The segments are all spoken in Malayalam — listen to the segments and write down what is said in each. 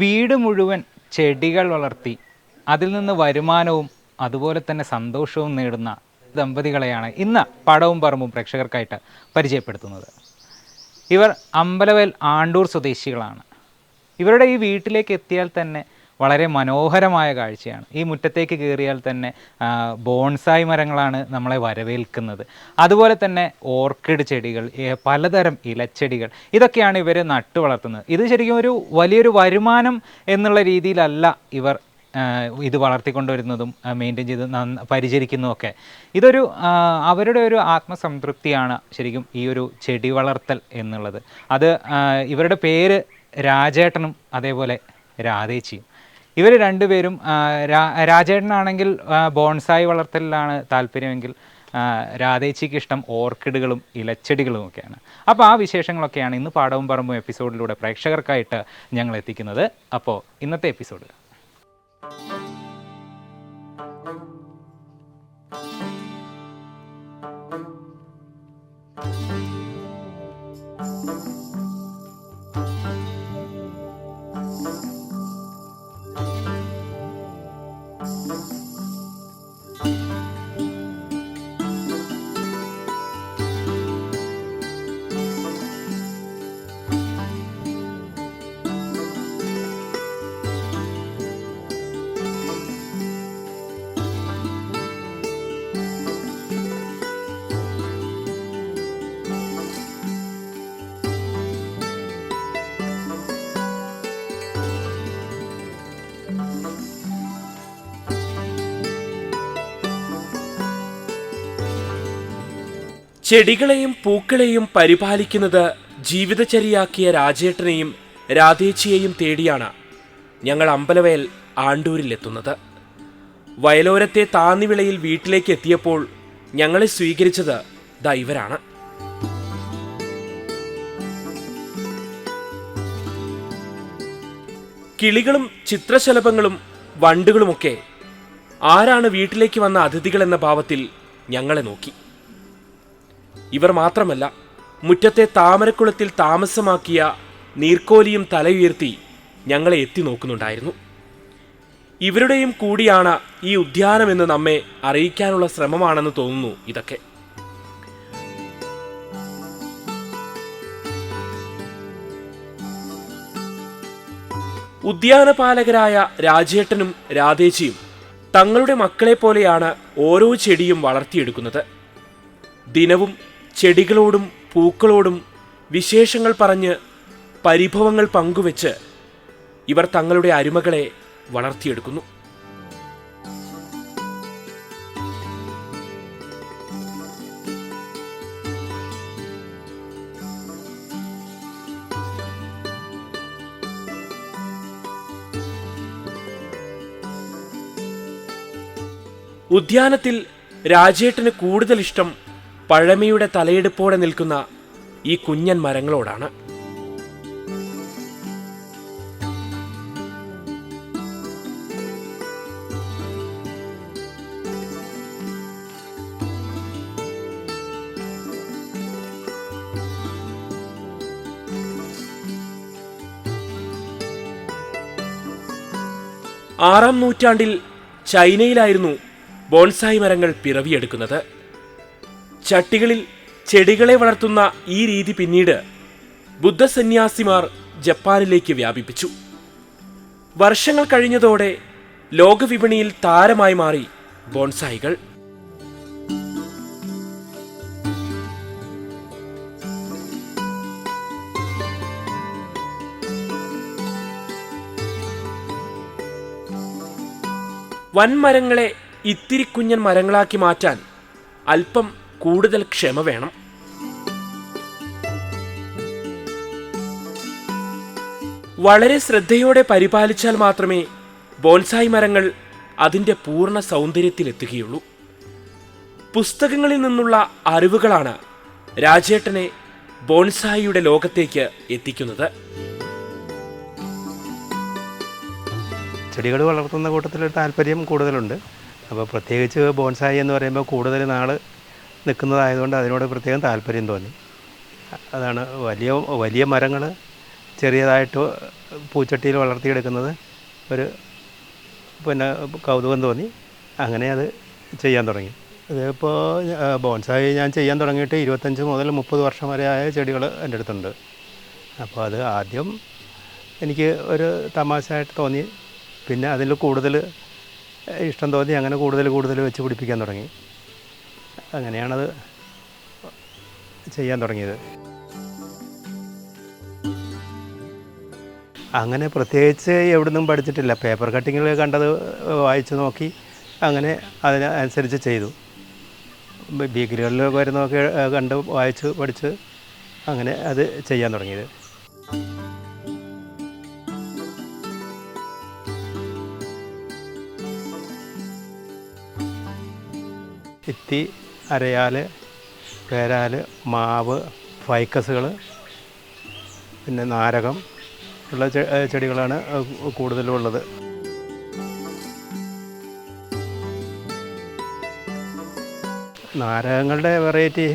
വീട് മുഴുവൻ ചെടികൾ വളർത്തി. അതിൽ നിന്ന് വരുമാനവും അതുപോലെ തന്നെ സന്തോഷവും നേടുന്ന ദമ്പതികളെയാണ് ഇന്ന് പടവും പറമ്പും പ്രേക്ഷകർക്കായിട്ട് പരിചയപ്പെടുത്തുന്നത്. ഇവർ അമ്പലവേൽ ആണ്ടൂർ സ്വദേശികളാണ്. ഇവരുടെ ഈ വീട്ടിലേക്ക് എത്തിയാൽ തന്നെ വളരെ മനോഹരമായ കാഴ്ചയാണ്. ഈ മുറ്റത്തേക്ക് കയറിയാൽ തന്നെ ബോൺസായി മരങ്ങളാണ് നമ്മളെ വരവേൽക്കുന്നത്. അതുപോലെ തന്നെ ഓർക്കിഡ് ചെടികൾ പലതരം ഇലച്ചെടികൾ ഇതൊക്കെയാണ് ഇവർ നട്ടു വളർത്തുന്നത്. ഇത് ശരിക്കും ഒരു വലിയൊരു വരുമാനം എന്നുള്ള രീതിയിലല്ല ഇവർ ഇത് വളർത്തിക്കൊണ്ടുവരുന്നതും മെയിന്റെയിൻ ചെയ്ത് നന്ന പരിചരിക്കുന്നതുമൊക്കെ ഇതൊരു അവരുടെ ഒരു ആത്മസംതൃപ്തിയാണ് ശരിക്കും ഈ ഒരു ചെടി വളർത്തൽ എന്നുള്ളത്. അത് ഇവരുടെ പേര് രാജേട്ടനും അതേപോലെ രാധേച്ചിയും. ഇവർ രണ്ടുപേരും രാജേട്ടനാണെങ്കിൽ ബോൺസായി വളർത്തലിലാണ് താല്പര്യമെങ്കിൽ രാധേച്ചിക്ക് ഇഷ്ടം ഓർക്കിഡുകളും ഇലച്ചെടികളും ഒക്കെയാണ്. അപ്പോൾ ആ വിശേഷങ്ങളൊക്കെയാണ് ഇന്ന് പാടവും പറമ്പും എപ്പിസോഡിലൂടെ പ്രേക്ഷകർക്കായിട്ട് ഞങ്ങൾ എത്തിക്കുന്നത്. അപ്പോൾ ഇന്നത്തെ എപ്പിസോഡ്. ചെടികളെയും പൂക്കളെയും പരിപാലിക്കുന്നത് ജീവിതചര്യയാക്കിയ രാജേട്ടനെയും രാധേച്ചിയെയും തേടിയാണ് ഞങ്ങൾ അമ്പലവയൽ ആണ്ടൂരിലെത്തുന്നത് വയലോരത്തെ താന്നിവിളയിൽ വീട്ടിലേക്ക് എത്തിയപ്പോൾ ഞങ്ങളെ സ്വീകരിച്ചത് ദൈവരാണ് കിളികളും ചിത്രശലഭങ്ങളും വണ്ടുകളുമൊക്കെ ആരാണ് വീട്ടിലേക്ക് വന്ന അതിഥികൾ എന്ന ഭാവത്തിൽ ഞങ്ങളെ നോക്കി. ഇവർ മാത്രമല്ല മുറ്റത്തെ താമരക്കുളത്തിൽ താമസമാക്കിയ നീർക്കോലിയും തലയുയർത്തി ഞങ്ങളെ എത്തി നോക്കുന്നുണ്ടായിരുന്നു. ഇവരുടെയും കൂടിയാണ് ഈ ഉദ്യാനമെന്ന് നമ്മെ അറിയിക്കാനുള്ള ശ്രമമാണെന്ന് തോന്നുന്നു ഇതൊക്കെ. ഉദ്യാനപാലകരായ രാജേട്ടനും രാധേച്ചിയും തങ്ങളുടെ മക്കളെ പോലെയാണ് ഓരോ ചെടിയും വളർത്തിയെടുക്കുന്നത്. ദിനവും ചെടികളോടും പൂക്കളോടും വിശേഷങ്ങൾ പറഞ്ഞ് പരിഭവങ്ങൾ പങ്കുവെച്ച് ഇവർ തങ്ങളുടെ അരുമകളെ വളർത്തിയെടുക്കുന്നു. ഉദ്യാനത്തിൽ രാജേട്ടന് കൂടുതൽ ഇഷ്ടം പഴമയുടെ തലയെടുപ്പോടെ നിൽക്കുന്ന ഈ കുഞ്ഞൻ മരങ്ങളോടാണ്. ആറാം നൂറ്റാണ്ടിൽ ചൈനയിലായിരുന്നു ബോൺസായി മരങ്ങൾ പിറവിയെടുക്കുന്നത്. ചട്ടികളിൽ ചെടികളെ വളർത്തുന്ന ഈ രീതി പിന്നീട് ബുദ്ധസന്യാസിമാർ ജപ്പാനിലേക്ക് വ്യാപിപ്പിച്ചു. വർഷങ്ങൾ കഴിഞ്ഞതോടെ ലോകവിപണിയിൽ താരമായി മാറി ബോൺസായികൾ. വൻമരങ്ങളെ ഇത്തിരി കുഞ്ഞൻ മരങ്ങളാക്കി മാറ്റാൻ അല്പം കൂടുതൽ ക്ഷമ വേണം. വളരെ ശ്രദ്ധയോടെ പരിപാലിച്ചാൽ മാത്രമേ ബോൺസായി മരങ്ങൾ അതിന്റെ പൂർണ സൗന്ദര്യത്തിലെത്തുകയുള്ളൂ പുസ്തകങ്ങളിൽ നിന്നുള്ള അറിവുകളാണ് രാജേട്ടനെ ബോൺസായിയുടെ ലോകത്തേക്ക് എത്തിക്കുന്നത്. ചെടികൾ വളർത്തുന്ന കൂട്ടത്തിൽ താല്പര്യം കൂടുതലുണ്ട്. അപ്പോൾ പ്രത്യേകിച്ച് ബോൺസായി എന്ന് പറയുമ്പോൾ കൂടുതൽ നാൾ നിൽക്കുന്നതായതുകൊണ്ട് അതിനോട് പ്രത്യേകം താല്പര്യം തോന്നി. അതാണ് വലിയ വലിയ മരങ്ങൾ ചെറിയതായിട്ട് പൂച്ചട്ടിയിൽ വളർത്തിയെടുക്കുന്നത് ഒരു പിന്നെ കൗതുകം തോന്നി. അങ്ങനെ അത് ചെയ്യാൻ തുടങ്ങി. ഇതിപ്പോൾ ബോൺസായി ഞാൻ ചെയ്യാൻ തുടങ്ങിയിട്ട് ഇരുപത്തഞ്ച് മുതൽ മുപ്പത് വർഷം വരെ ആയ ചെടികൾ എന്റെ അടുത്തുണ്ട്. അപ്പോൾ അത് ആദ്യം എനിക്ക് ഒരു തമാശയായിട്ട് തോന്നി. പിന്നെ അതിൽ കൂടുതൽ ഇഷ്ടം തോന്നി. അങ്ങനെ കൂടുതൽ കൂടുതൽ വെച്ച് പിടിപ്പിക്കാൻ തുടങ്ങി. അങ്ങനെയാണത് ചെയ്യാൻ തുടങ്ങിയത്. അങ്ങനെ പ്രത്യേകിച്ച് എവിടുന്നും പഠിച്ചിട്ടില്ല. പേപ്പർ കട്ടിങ്ങിൽ കണ്ടത് വായിച്ചു നോക്കി അങ്ങനെ അതിനനുസരിച്ച് ചെയ്തു. ബി- ഡിഗ്രികളിലൊക്കെ വരുന്നതൊക്കെ കണ്ട് വായിച്ച് പഠിച്ച് അങ്ങനെ അത് ചെയ്യാൻ തുടങ്ങിയത്. ഇത്തി അരയാൽ പേരാൽ മാവ് ഫൈക്കസുകൾ പിന്നെ നാരകം ഉള്ള ചെടികളാണ് കൂടുതലും ഉള്ളത് നാരകങ്ങളുടെ വെറൈറ്റി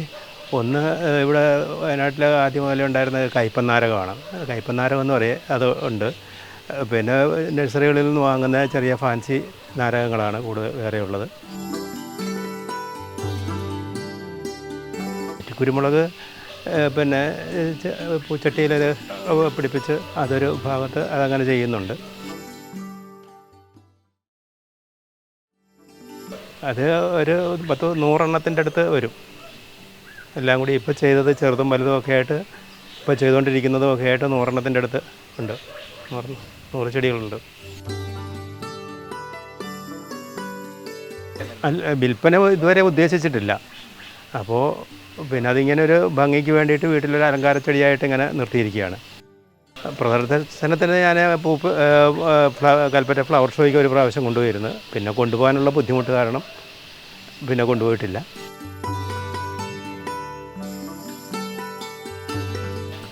ഒന്ന് ഇവിടെ വയനാട്ടിൽ ആദ്യം മുതലേ ഉണ്ടായിരുന്നത് കയ്പൻ നാരകമാണ്. കയ്പൻ നാരകം എന്ന് പറയും അത് ഉണ്ട്. പിന്നെ നഴ്സറികളിൽ നിന്ന് വാങ്ങുന്ന ചെറിയ ഫാൻസി നാരകങ്ങളാണ് കൂടുതൽ വേറെ കുരുമുളക് പിന്നെ പൂച്ചട്ടിയിൽ പിടിപ്പിച്ച് അതൊരു ഭാഗത്ത് അതങ്ങനെ ചെയ്യുന്നുണ്ട്. അത് ഒരു പത്ത് നൂറെണ്ണത്തിന്റെ അടുത്ത് വരും. എല്ലാം കൂടി ഇപ്പോൾ ചെയ്തത് ചെറുതും വലുതും ഒക്കെ ആയിട്ട് ഇപ്പോൾ ചെയ്തുകൊണ്ടിരിക്കുന്നതും ഒക്കെ ആയിട്ട് നൂറെണ്ണത്തിന്റെ അടുത്ത് ഉണ്ട്. നൂറ് നൂറ് ചെടികളുണ്ട്. അല്ല വിൽപ്പന ഇതുവരെ ഉദ്ദേശിച്ചിട്ടില്ല. അപ്പോൾ പിന്നെ അതിങ്ങനെ ഒരു ഭംഗിക്ക് വേണ്ടിയിട്ട് വീട്ടിലൊരു അലങ്കാര ചെടിയായിട്ട് ഇങ്ങനെ നിർത്തിയിരിക്കുകയാണ്. പ്രദർശനത്തിന് ഞാൻ പൂപ്പ് കൽപ്പറ്റ ഫ്ലവർ ഷോയ്ക്ക് ഒരു പ്രാവശ്യം കൊണ്ടുപോയിരുന്നു. പിന്നെ കൊണ്ടുപോകാനുള്ള ബുദ്ധിമുട്ട് കാരണം പിന്നെ കൊണ്ടുപോയിട്ടില്ല.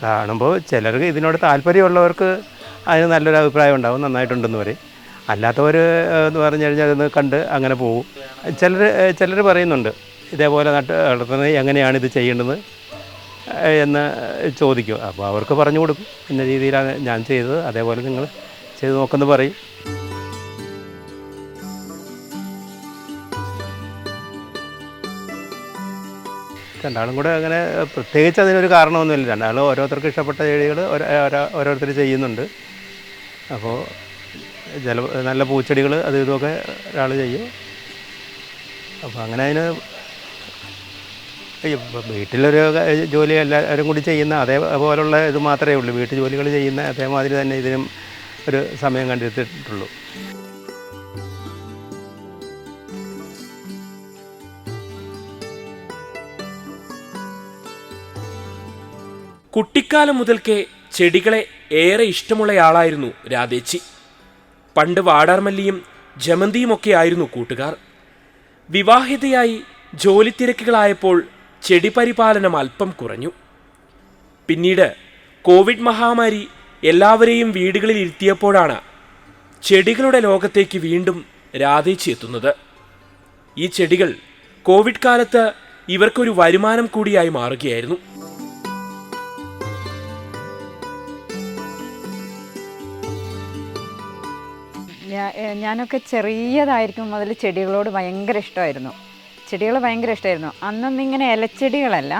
കാണുമ്പോൾ ചിലർക്ക് ഇതിനോട് താല്പര്യമുള്ളവർക്ക് അതിന് നല്ലൊരു അഭിപ്രായം ഉണ്ടാവും നന്നായിട്ടുണ്ടെന്ന് പറയും. അല്ലാത്തവർ എന്ന് പറഞ്ഞു കഴിഞ്ഞാൽ അതൊന്ന് കണ്ട് അങ്ങനെ പോകും ചിലർ ചിലർ പറയുന്നുണ്ട് ഇതേപോലെ നട്ട് വളർത്തുന്നത് എങ്ങനെയാണ് ഇത് ചെയ്യേണ്ടത് എന്ന് ചോദിക്കും അപ്പോൾ അവർക്ക് പറഞ്ഞു കൊടുക്കും. ഇന്ന രീതിയിലാണ് ഞാൻ ചെയ്തത്. അതേപോലെ നിങ്ങൾ ചെയ്ത് നോക്കുന്നു പറയും. രണ്ടാളും കൂടെ അങ്ങനെ പ്രത്യേകിച്ച് അതിനൊരു കാരണമൊന്നുമില്ല. രണ്ടാളും ഓരോരുത്തർക്ക് ഇഷ്ടപ്പെട്ട ചെടികൾ ഓരോരുത്തർ ചെയ്യുന്നുണ്ട്. അപ്പോൾ ചില നല്ല പൂച്ചെടികൾ അത് ഇതുമൊക്കെ ഒരാൾ ചെയ്യും. അപ്പോൾ അങ്ങനെ അതിന് വീട്ടിലൊരു ജോലി എല്ലാവരും കൂടി ചെയ്യുന്ന അതേപോലുള്ള ഇത് മാത്രമേ ഉള്ളൂ. വീട്ടു ജോലികൾ ചെയ്യുന്ന അതേമാതിരി തന്നെ ഇതിനും ഒരു സമയം കണ്ടെത്തിയിട്ടുള്ളൂ. കുട്ടിക്കാലം മുതൽക്കേ ചെടികളെ ഏറെ ഇഷ്ടമുള്ളയാളായിരുന്നു രാധേച്ചി. പണ്ട് വാടാർമല്ലിയും ജമന്തിയുമൊക്കെയായിരുന്നു കൂട്ടുകാർ. വിവാഹിതയായി ജോലി തിരക്കുകളായപ്പോൾ ചെടി പരിപാലനം അല്പം കുറഞ്ഞു. പിന്നീട് കോവിഡ് മഹാമാരി എല്ലാവരെയും വീടുകളിൽ ഇരുത്തിയപ്പോഴാണ് ചെടികളുടെ ലോകത്തേക്ക് വീണ്ടും രാധേച്ചി എത്തുന്നത്. ഈ ചെടികൾ കോവിഡ് കാലത്ത് ഇവർക്കൊരു വരുമാനം കൂടിയായി മാറുകയായിരുന്നു. ഞാനൊക്കെ ചെറിയതായിരിക്കും മുതൽ ചെടികളോട് ഭയങ്കര ഇഷ്ടമായിരുന്നു. ചെടികൾ ഭയങ്കര ഇഷ്ടമായിരുന്നു അന്നൊന്നും ഇങ്ങനെ ഇലച്ചെടികളല്ല.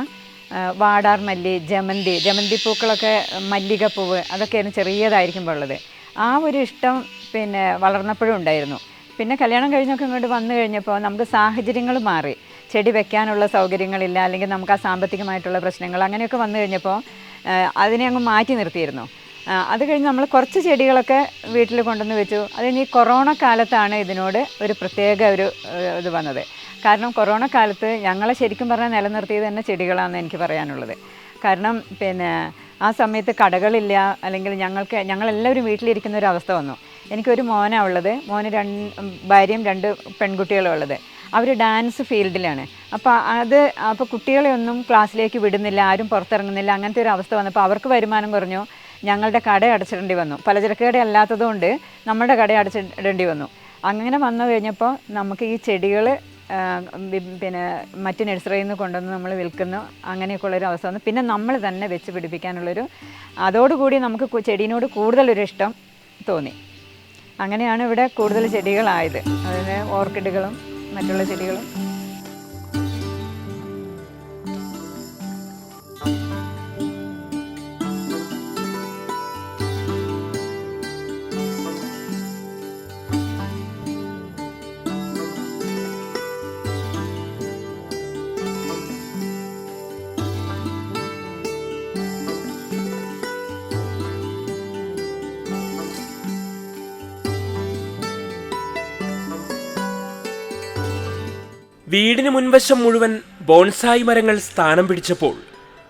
വാടാർ മല്ലി ജമന്തി ജമന്തി പൂക്കളൊക്കെ മല്ലികപ്പൂവ് അതൊക്കെയായിരുന്നു ചെറിയതായിരിക്കുമ്പോൾ ഉള്ളത്. ആ ഒരു ഇഷ്ടം പിന്നെ വളർന്നപ്പോഴും ഉണ്ടായിരുന്നു. പിന്നെ കല്യാണം കഴിഞ്ഞൊക്കെ ഇങ്ങോട്ട് വന്നു കഴിഞ്ഞപ്പോൾ നമുക്ക് സാഹചര്യങ്ങൾ മാറി. ചെടി വെക്കാനുള്ള സൗകര്യങ്ങളില്ല അല്ലെങ്കിൽ നമുക്ക് ആ സാമ്പത്തികമായിട്ടുള്ള പ്രശ്നങ്ങൾ അങ്ങനെയൊക്കെ വന്നു കഴിഞ്ഞപ്പോൾ അതിനെ അങ്ങ് മാറ്റി നിർത്തിയിരുന്നു. അത് കഴിഞ്ഞ് നമ്മൾ കുറച്ച് ചെടികളൊക്കെ വീട്ടിൽ കൊണ്ടുവന്ന് വെച്ചു. അത് കഴിഞ്ഞ് ഈ കൊറോണ കാലത്താണ് ഇതിനോട് ഒരു പ്രത്യേക ഒരു ഇത് വന്നത്. കാരണം കൊറോണ കാലത്ത് ഞങ്ങളെ ശരിക്കും പറഞ്ഞാൽ നിലനിർത്തിയത് തന്നെ ചെടികളാണെന്ന് എനിക്ക് പറയാനുള്ളത്. കാരണം പിന്നെ ആ സമയത്ത് കടകളില്ല അല്ലെങ്കിൽ ഞങ്ങൾക്ക് ഞങ്ങളെല്ലാവരും വീട്ടിലിരിക്കുന്ന ഒരു അവസ്ഥ വന്നു. എനിക്കൊരു മോനാണ് ഉള്ളത്. മോന് രണ്ട് ഭാര്യയും രണ്ട് പെൺകുട്ടികളും ഉള്ളത്. അവർ ഡാൻസ് ഫീൽഡിലാണ്. അപ്പോൾ അത് അപ്പോൾ കുട്ടികളെ ഒന്നും ക്ലാസ്സിലേക്ക് വിടുന്നില്ല ആരും പുറത്തിറങ്ങുന്നില്ല അങ്ങനത്തെ ഒരു അവസ്ഥ വന്നപ്പോൾ അവർക്ക് വരുമാനം കുറഞ്ഞു. ഞങ്ങളുടെ കട അടച്ചിടേണ്ടി വന്നു. പലചരക്ക് കട അല്ലാത്തതുകൊണ്ട് നമ്മുടെ കട അടച്ചിടേണ്ടി വന്നു. അങ്ങനെ വന്നു കഴിഞ്ഞപ്പോൾ നമുക്ക് ഈ ചെടികൾ പിന്നെ മറ്റു നഴ്സറിയിൽ നിന്ന് കൊണ്ടുവന്ന് നമ്മൾ വിൽക്കുന്നു. അങ്ങനെയൊക്കെയുള്ളൊരു അവസ്ഥ വന്നു. പിന്നെ നമ്മൾ തന്നെ വെച്ച് പിടിപ്പിക്കാനുള്ളൊരു അതോടുകൂടി നമുക്ക് ചെടീനോട് കൂടുതലൊരു ഇഷ്ടം തോന്നി. അങ്ങനെയാണ് ഇവിടെ കൂടുതൽ ചെടികളായത്. അതിന് ഓർക്കിഡുകളും മറ്റുള്ള ചെടികളും വീടിന് മുൻവശം മുഴുവൻ ബോൺസായി മരങ്ങൾ സ്ഥാനം പിടിച്ചപ്പോൾ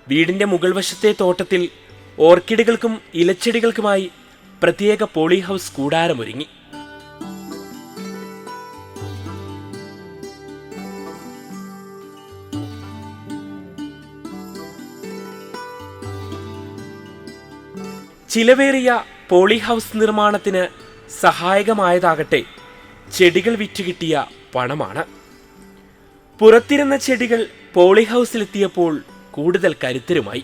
വീടിന്റെ മുകൾ വശത്തെ തോട്ടത്തിൽ ഓർക്കിഡുകൾക്കും ഇലച്ചെടികൾക്കുമായി പ്രത്യേക പോളി ഹൗസ് കൂടാരമൊരുങ്ങി. ചിലവേറിയ പോളി ഹൗസ് നിർമ്മാണത്തിന് സഹായകമായതാകട്ടെ ചെടികൾ വിറ്റ് കിട്ടിയ പണമാണ്. പുറത്തിരുന്ന ചെടികൾ പോളി ഹൗസിലെത്തിയപ്പോൾ കൂടുതൽ കരുത്തരുമായി.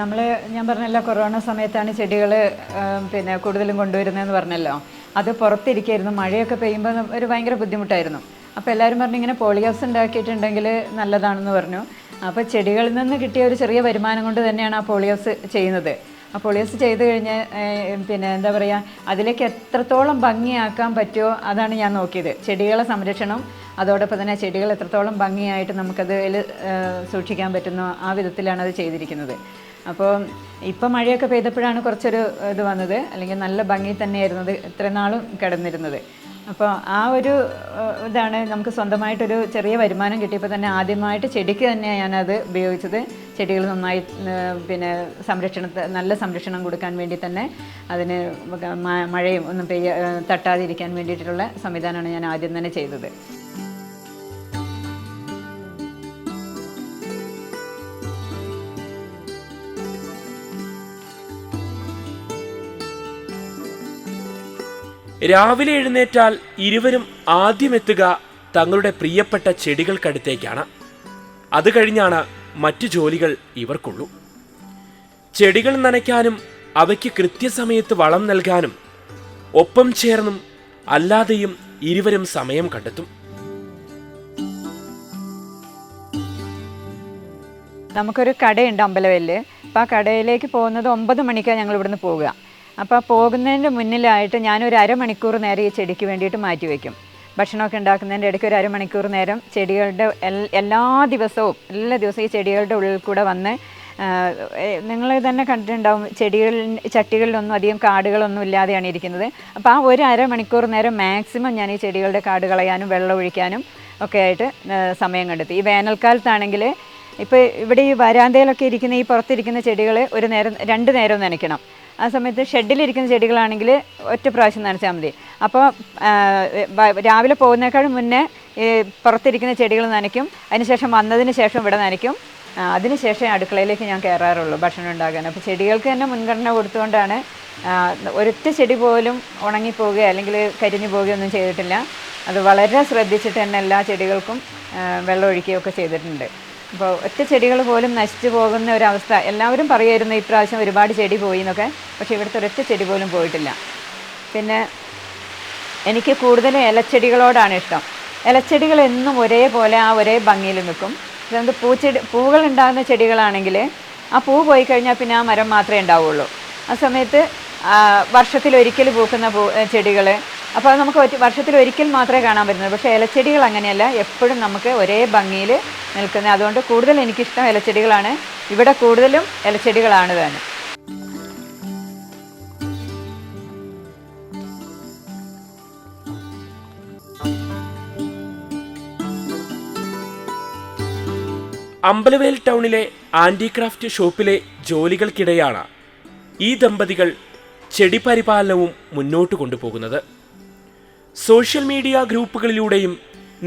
നമ്മൾ ഞാൻ പറഞ്ഞല്ലോ കൊറോണ സമയത്താണ് ചെടികൾ പിന്നെ കൂടുതലും കൊണ്ടുവരുന്നതെന്ന് പറഞ്ഞല്ലോ. അത് പുറത്തിരിക്കായിരുന്നു മഴയൊക്കെ പെയ്യുമ്പോൾ ഒരു ഭയങ്കര ബുദ്ധിമുട്ടായിരുന്നു. അപ്പോൾ എല്ലാവരും പറഞ്ഞു ഇങ്ങനെ പോളിഹൗസ് ഉണ്ടാക്കിയിട്ടുണ്ടെങ്കിൽ നല്ലതാണെന്ന് പറഞ്ഞു. അപ്പോൾ ചെടികളിൽ നിന്ന് കിട്ടിയ ഒരു ചെറിയ വരുമാനം കൊണ്ട് തന്നെയാണ് ആ പോളിഹൗസ് ചെയ്യുന്നത്. ആ പോളിഹൗസ് ചെയ്ത് കഴിഞ്ഞ് പിന്നെ എന്താ പറയുക അതിലേക്ക് എത്രത്തോളം ഭംഗിയാക്കാൻ പറ്റുമോ അതാണ് ഞാൻ നോക്കിയത്. ചെടികളെ സംരക്ഷണം അതോടൊപ്പം തന്നെ ചെടികൾ എത്രത്തോളം ഭംഗിയായിട്ട് നമുക്കത് സൂക്ഷിക്കാൻ പറ്റുന്നോ ആ വിധത്തിലാണ് അത് ചെയ്തിരിക്കുന്നത്. അപ്പോൾ ഇപ്പം മഴയൊക്കെ പെയ്തപ്പോഴാണ് കുറച്ചൊരു ഇത് വന്നത്. അല്ലെങ്കിൽ നല്ല ഭംഗി തന്നെയായിരുന്നത് ഇത്രയും നാളും കിടന്നിരുന്നത്. അപ്പോൾ ആ ഒരു ഇതാണ് നമുക്ക് സ്വന്തമായിട്ടൊരു ചെറിയ വരുമാനം കിട്ടിയപ്പോൾ തന്നെ ആദ്യമായിട്ട് ചെടിക്ക് തന്നെയാണ് ഞാനത് ഉപയോഗിച്ചത്. ചെടികൾ നന്നായി പിന്നെ സംരക്ഷണത്തെ നല്ല സംരക്ഷണം കൊടുക്കാൻ വേണ്ടി തന്നെ അതിന് മഴയും ഒന്നും പെയ്യ തട്ടാതിരിക്കാൻ വേണ്ടിയിട്ടുള്ള സംവിധാനമാണ് ഞാൻ ആദ്യം തന്നെ ചെയ്തത്. രാവിലെ എഴുന്നേറ്റാൽ ഇരുവരും ആദ്യമെത്തുക തങ്ങളുടെ പ്രിയപ്പെട്ട ചെടികൾക്കടുത്തേക്കാണ്. അത് കഴിഞ്ഞാണ് മറ്റു ജോലികൾ ഇവർക്കുള്ളൂ. ചെടികൾ നനയ്ക്കാനും അവയ്ക്ക് കൃത്യസമയത്ത് വളം നൽകാനും ഒപ്പം ചേർന്നും അല്ലാതെയും ഇരുവരും സമയം കണ്ടെത്തും. നമുക്കൊരു കടയുണ്ട് അമ്പലവയലിൽ അപ്പോൾ ആ കടയിലേക്ക് പോകുന്നത് ഒമ്പത് മണിക്കാണ് ഞങ്ങൾ ഇവിടുന്ന് പോവുക. അപ്പോൾ പോകുന്നതിന്റെ മുന്നിലായിട്ട് ഞാനൊരു അരമണിക്കൂർ നേരം ഈ ചെടിക്ക് വേണ്ടിയിട്ട് മാറ്റി വയ്ക്കും ഭക്ഷണമൊക്കെ ഉണ്ടാക്കുന്നതിന്റെ ഇടയ്ക്ക് ഒരു അരമണിക്കൂർ നേരം ചെടികളുടെ എല്ലാ ദിവസവും എല്ലാ ദിവസവും ഈ ചെടികളുടെ ഉള്ളിൽ കൂടെ വന്ന് നിങ്ങൾ തന്നെ കണ്ടിട്ടുണ്ടാവും ചെടികളിൽ ചട്ടികളിലൊന്നും അധികം കാടുകളൊന്നും ഇല്ലാതെയാണ് ഇരിക്കുന്നത്. അപ്പോൾ ആ ഒരു അരമണിക്കൂർ നേരം മാക്സിമം ഞാൻ ഈ ചെടികളുടെ കാട് കളയാനും വെള്ളം ഒഴിക്കാനും ഒക്കെ ആയിട്ട് സമയം കണ്ടെത്തി. ഈ വേനൽക്കാലത്താണെങ്കിൽ ഇപ്പോൾ ഇവിടെ ഈ വരാന്തയിലൊക്കെ ഇരിക്കുന്ന ഈ പുറത്തിരിക്കുന്ന ചെടികൾ ഒരു നേരം രണ്ട് നേരം നനയ്ക്കണം. ആ സമയത്ത് ഷെഡിലിരിക്കുന്ന ചെടികളാണെങ്കിൽ ഒറ്റ പ്രാവശ്യം നനച്ചാൽ മതി. അപ്പോൾ രാവിലെ പോകുന്നേക്കാളും മുന്നേ ഈ പുറത്തിരിക്കുന്ന ചെടികൾ നനയ്ക്കും. അതിനുശേഷം വന്നതിന് ശേഷം ഇവിടെ നനയ്ക്കും. അതിനുശേഷം അടുക്കളയിലേക്ക് ഞാൻ കയറാറുള്ളൂ ഭക്ഷണം ഉണ്ടാക്കാൻ അപ്പോൾ ചെടികൾക്ക് തന്നെ മുൻഗണന കൊടുത്തുകൊണ്ടാണ് ഒരൊറ്റ ചെടി പോലും ഉണങ്ങിപ്പോവുകയോ അല്ലെങ്കിൽ കരിഞ്ഞു പോവുകയോ ഒന്നും ചെയ്തിട്ടില്ല. അത് വളരെ ശ്രദ്ധിച്ചിട്ട് തന്നെ എല്ലാ ചെടികൾക്കും വെള്ളം ഒഴിക്കുകയൊക്കെ ചെയ്തിട്ടുണ്ട്. അപ്പോൾ ഒറ്റ ചെടികൾ പോലും നശിച്ചു പോകുന്ന ഒരവസ്ഥ. എല്ലാവരും പറയുമായിരുന്നു ഇപ്രാവശ്യം ഒരുപാട് ചെടി പോയി എന്നൊക്കെ. പക്ഷേ ഇവിടുത്തെ ഒരൊറ്റ ചെടി പോലും പോയിട്ടില്ല. പിന്നെ എനിക്ക് കൂടുതൽ ഇലച്ചെടികളോടാണ് ഇഷ്ടം. ഇലച്ചെടികൾ എന്നും ഒരേപോലെ ആ ഒരേ ഭംഗിയിൽ നിൽക്കും. അതുകൊണ്ട് പൂച്ചെടി പൂവുകൾ ഉണ്ടാകുന്ന ചെടികളാണെങ്കിൽ ആ പൂ പോയി കഴിഞ്ഞാൽ പിന്നെ ആ മരം മാത്രമേ ഉണ്ടാവുള്ളൂ. ആ സമയത്ത് വർഷത്തിലൊരിക്കൽ പൂക്കുന്ന പൂ ചെടികൾ അപ്പോൾ അത് നമുക്ക് വർഷത്തിൽ ഒരിക്കൽ മാത്രമേ കാണാൻ പറ്റുന്നത് പക്ഷേ ഇലച്ചെടികൾ അങ്ങനെയല്ല. എപ്പോഴും നമുക്ക് ഒരേ ഭംഗിയിൽ നിൽക്കുന്നത് അതുകൊണ്ട് കൂടുതൽ എനിക്കിഷ്ടം ഇലച്ചെടികളാണ്. ഇവിടെ കൂടുതലും ഇലച്ചെടികളാണ് തന്നെ. അമ്പലവേൽ ടൗണിലെ ആന്റിക്രാഫ്റ്റ് ഷോപ്പിലെ ജോലികൾക്കിടെയാണ് ഈ ദമ്പതികൾ ചെടി പരിപാലനവും മുന്നോട്ട് കൊണ്ടുപോകുന്നത്. സോഷ്യൽ മീഡിയ ഗ്രൂപ്പുകളിലൂടെയും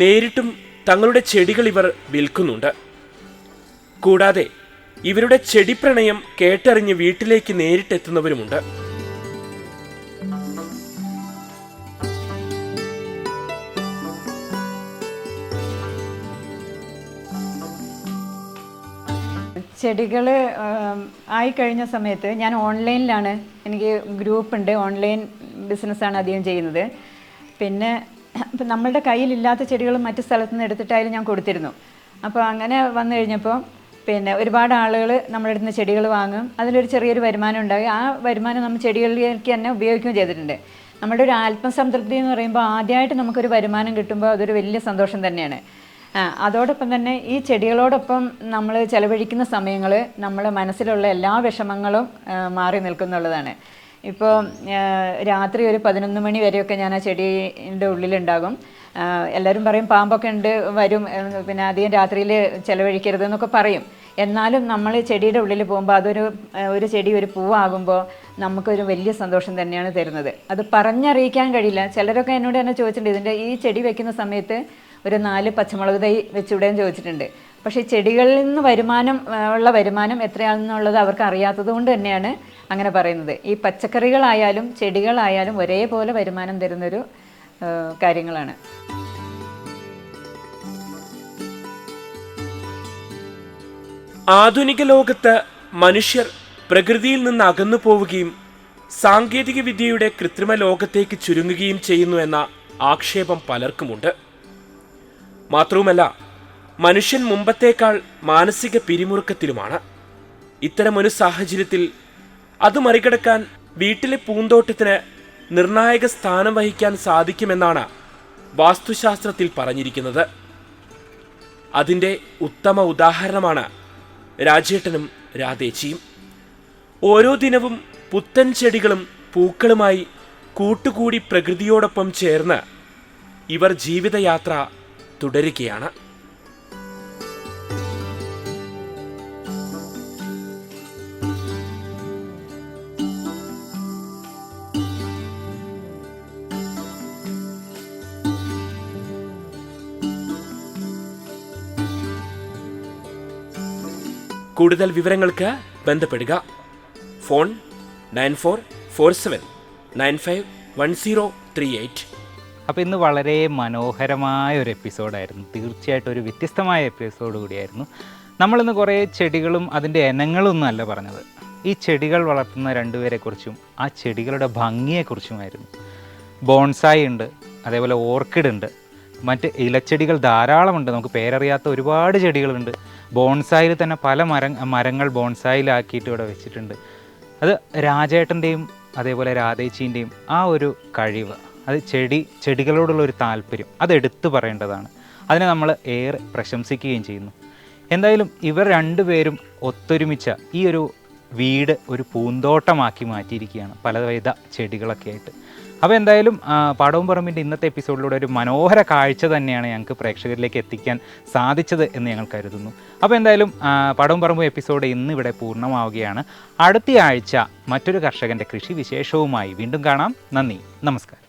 നേരിട്ടും തങ്ങളുടെ ചെടികൾ ഇവർ വിൽക്കുന്നുണ്ട്. കൂടാതെ ഇവരുടെ ചെടി പ്രണയം കേട്ടറിഞ്ഞ് വീട്ടിലേക്ക് നേരിട്ടെത്തുന്നവരുമുണ്ട്. ചെടികൾ ആയി കഴിഞ്ഞ സമയത്ത് ഞാൻ ഓൺലൈനിലാണ് എനിക്ക് ഗ്രൂപ്പ് ഉണ്ട് ഓൺലൈൻ ബിസിനസ്സാണ് അധികം ചെയ്യുന്നത്. പിന്നെ നമ്മളുടെ കയ്യിലില്ലാത്ത ചെടികൾ മറ്റു സ്ഥലത്തു നിന്ന് എടുത്തിട്ടായാലും ഞാൻ കൊടുത്തിരുന്നു. അപ്പോൾ അങ്ങനെ വന്നു കഴിഞ്ഞപ്പോൾ പിന്നെ ഒരുപാട് ആളുകൾ നമ്മുടെ അടുത്ത് ചെടികൾ വാങ്ങും. അതിലൊരു ചെറിയൊരു വരുമാനം ഉണ്ടാകും ആ വരുമാനം നമ്മൾ ചെടികളിലേക്ക് തന്നെ ഉപയോഗിക്കുകയും ചെയ്തിട്ടുണ്ട്. നമ്മുടെ ഒരു ആത്മസംതൃപ്തി എന്ന് പറയുമ്പോൾ ആദ്യമായിട്ട് നമുക്കൊരു വരുമാനം കിട്ടുമ്പോൾ അതൊരു വലിയ സന്തോഷം തന്നെയാണ്. അതോടൊപ്പം തന്നെ ഈ ചെടികളോടൊപ്പം നമ്മൾ ചെലവഴിക്കുന്ന സമയങ്ങൾ നമ്മളെ മനസ്സിലുള്ള എല്ലാ വിഷമങ്ങളും മാറി നിൽക്കുന്നുള്ളതാണ്. ഇപ്പോൾ രാത്രി ഒരു പതിനൊന്ന് മണി വരെയൊക്കെ ഞാൻ ആ ചെടീന്റെ ഉള്ളിലുണ്ടാകും. എല്ലാവരും പറയും പാമ്പൊക്കെ ഉണ്ട് വരും പിന്നെ അധികം രാത്രിയിൽ ചിലവഴിക്കരുത് എന്നൊക്കെ പറയും. എന്നാലും നമ്മൾ ചെടിയുടെ ഉള്ളിൽ പോകുമ്പോൾ അതൊരു ഒരു ചെടി ഒരു പൂവാകുമ്പോൾ നമുക്കൊരു വലിയ സന്തോഷം തന്നെയാണ് തരുന്നത്. അത് പറഞ്ഞറിയിക്കാൻ കഴിയില്ല. ചിലരൊക്കെ എന്നോട് തന്നെ ചോദിച്ചിട്ടുണ്ട് ഇതിന്റെ ഈ ചെടി വെക്കുന്ന സമയത്ത് ഒരു നാല് പച്ചമുളക് തൈ വെച്ചുവിടാൻ ചോദിച്ചിട്ടുണ്ട്. പക്ഷേ ചെടികളിൽ നിന്ന് വരുമാനം ഉള്ള വരുമാനം എത്രയാണെന്നുള്ളത് അവർക്ക് അറിയാത്തത് കൊണ്ട് തന്നെയാണ് അങ്ങനെ പറയുന്നത്. ഈ പച്ചക്കറികളായാലും ചെടികളായാലും ഒരേപോലെ വരുമാനം തരുന്നൊരു കാര്യങ്ങളാണ്. ആധുനിക ലോകത്ത് മനുഷ്യർ പ്രകൃതിയിൽ നിന്ന് അകന്നു പോവുകയും സാങ്കേതിക വിദ്യയുടെ കൃത്രിമ ലോകത്തേക്ക് ചുരുങ്ങുകയും ചെയ്യുന്നു എന്ന ആക്ഷേപം പലർക്കുമുണ്ട്. മാത്രവുമല്ല മനുഷ്യൻ മുമ്പത്തേക്കാൾ മാനസിക പിരിമുറുക്കത്തിലുമാണ്. ഇത്തരമൊരു സാഹചര്യത്തിൽ അത് മറികടക്കാൻ വീട്ടിലെ പൂന്തോട്ടത്തിന് നിർണായക സ്ഥാനം വഹിക്കാൻ സാധിക്കുമെന്നാണ് വാസ്തുശാസ്ത്രത്തിൽ പറഞ്ഞിരിക്കുന്നത്. അതിന്റെ ഉത്തമ ഉദാഹരണമാണ് രാജേട്ടനും രാധേച്ചിയും. ഓരോ ദിനവും പുത്തൻ ചെടികളും പൂക്കളുമായി കൂട്ടുകൂടി പ്രകൃതിയോടൊപ്പം ചേർന്ന് ഇവർ ജീവിതയാത്ര തുടരുകയാണ്. കൂടുതൽ വിവരങ്ങൾക്ക് ബന്ധപ്പെടുക. Phone nine four four seven nine five one zero three eight. അപ്പോൾ ഇന്ന് വളരെ മനോഹരമായ ഒരു എപ്പിസോഡായിരുന്നു. തീർച്ചയായിട്ടും ഒരു വ്യത്യസ്തമായ എപ്പിസോഡ് കൂടിയായിരുന്നു. നമ്മളിന്ന് കുറേ ചെടികളും അതിന്റെ ഇനങ്ങളൊന്നും അല്ല പറഞ്ഞത്. ഈ ചെടികൾ വളർത്തുന്ന രണ്ടുപേരെക്കുറിച്ചും ആ ചെടികളുടെ ഭംഗിയെക്കുറിച്ചുമായിരുന്നു ബോൺസായി ഉണ്ട് അതേപോലെ ഓർക്കിഡ് ഉണ്ട്. മറ്റ് ഇലച്ചെടികൾ ധാരാളമുണ്ട്. നമുക്ക് പേരറിയാത്ത ഒരുപാട് ചെടികളുണ്ട്. ബോൺസായിൽ തന്നെ പല മര മരങ്ങൾ ബോൺസായിലാക്കിയിട്ട് ഇവിടെ വെച്ചിട്ടുണ്ട്. അത് രാജേട്ടന്റെയും അതേപോലെ രാധേച്ചീന്റെയും ആ ഒരു കഴിവ് അത് ചെടി ചെടികളോടുള്ള ഒരു താല്പര്യം അത് എടുത്തു പറയേണ്ടതാണ്. അതിനെ നമ്മൾ ഏറെ പ്രശംസിക്കുകയും ചെയ്യുന്നു. എന്തായാലും ഇവർ രണ്ടുപേരും ഒത്തൊരുമിച്ച ഈ ഒരു വീട് ഒരു പൂന്തോട്ടമാക്കി മാറ്റിയിരിക്കുകയാണ്. പലവിധ ചെടികളൊക്കെ ആയിട്ട്. അപ്പോൾ എന്തായാലും പാടവും പറമ്പിന്റെ ഇന്നത്തെ എപ്പിസോഡിലൂടെ ഒരു മനോഹര കാഴ്ച തന്നെയാണ് ഞങ്ങൾക്ക് പ്രേക്ഷകരിലേക്ക് എത്തിക്കാൻ സാധിച്ചത് എന്ന് ഞങ്ങൾ കരുതുന്നു. അപ്പോൾ എന്തായാലും പാടവും പറമ്പും എപ്പിസോഡ് ഇന്ന് ഇവിടെ പൂർണമാവുകയാണ്. അടുത്ത ആഴ്ച മറ്റൊരു കർഷകന്റെ കൃഷി വിശേഷവുമായി വീണ്ടും കാണാം. നന്ദി. നമസ്കാരം.